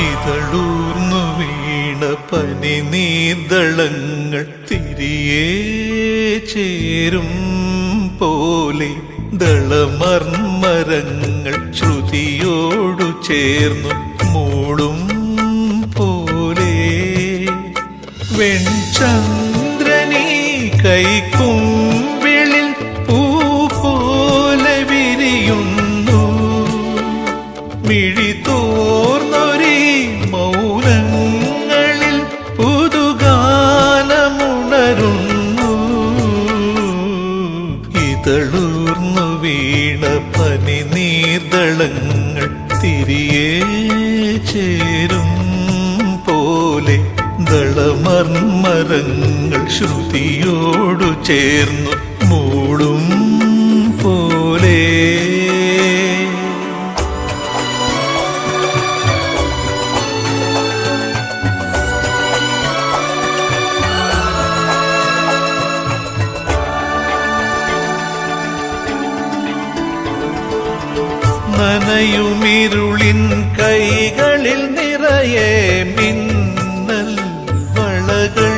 ഇതളൂർന്നു വീണ പനി നീന്തളങ്ങൾ തിരിയേ ചേരും പോലെ ദളമർമരങ്ങൾ ശ്രുതിയോടു ചേർന്നു മൂളും പോലെ. വെൺചന്ദ്രനീ കൈക്കുമ്പിളിൽ ഇതളൂർന്നു വീണ പനി നീർദളങ്ങൾ തിരിയേ ചേരും പോലെ ദളമർമരങ്ങൾ ശ്രുതിയോടു ചേർന്നു മൂളും നനയുമിരുളിൻ കൈകളിൽ നിറയെ മിന്നൽ വളകൾ.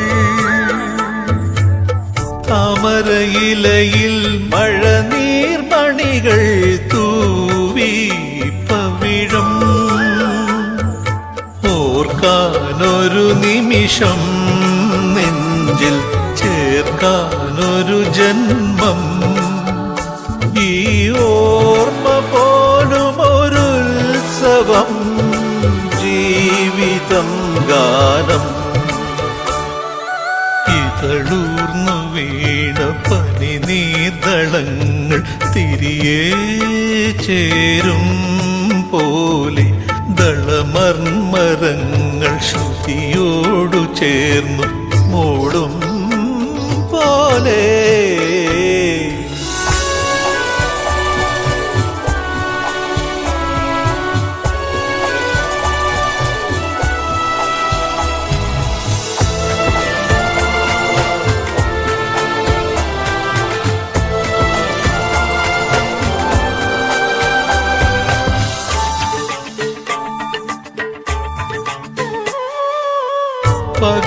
താമരയിലയിൽ മഴനീർമണികൾ തൂവി പവിഴം ഓർക്കാനൊരു നിമിഷം നെഞ്ചിൽ ചേർക്കാനൊരു ജന്മം. ഈ ഓർമ്മ പോലും ജീവിതം ഗാനം. ഇതളൂർന്നു വീണ പനി നീതളങ്ങൾ തിരിയേ ചേരും പോലെ ദളമർമരങ്ങൾ ശ്രുതിയോടു ചേർന്നു മൂടും പോലെ.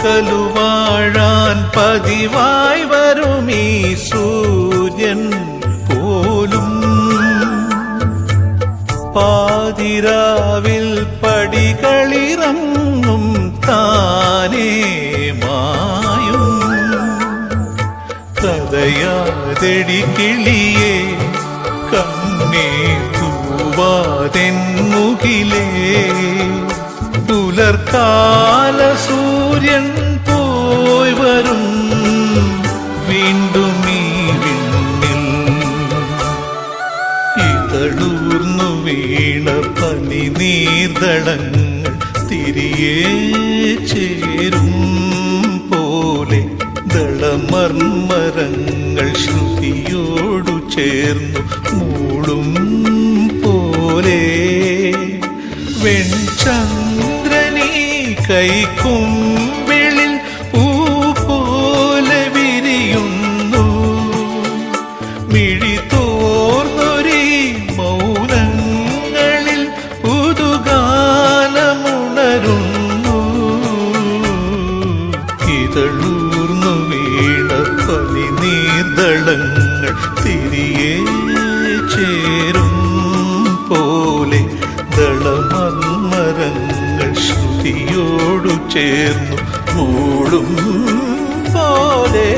പകലു വാഴാൻ പതിവായി വരും ഈ സൂര്യൻ പോലും. പാതിരാവിൽ പടികളിറങ്ങും താനേ മായും. കഥയാതെടി കിളിയെ കണ്ണേ തൂവാതെന്നുകിലേ പുലർക്കാല സൂര്യൻ പോയി വരും. വീണ്ടും ഈ ഇതളൂർന്നു വീണ പനി നീർദളങ്ങൾ തിരിയെ ചേരും പോലെ ദളമർമരങ്ങൾ ശ്രുതിയോടു ചേർന്നു കൈക്കുമ്പിളിൽ പൂ പോലെ വിരിയുന്നു. മിഴി തോർന്നൊരി മൗനങ്ങളിൽ പുതുഗാനമുണരുന്നു. ഇതളൂർന്നു വീണ പനി നീർദളങ്ങൾ തിരിയേ ചേരും. ചേർന്നു മൂടും പോലെ.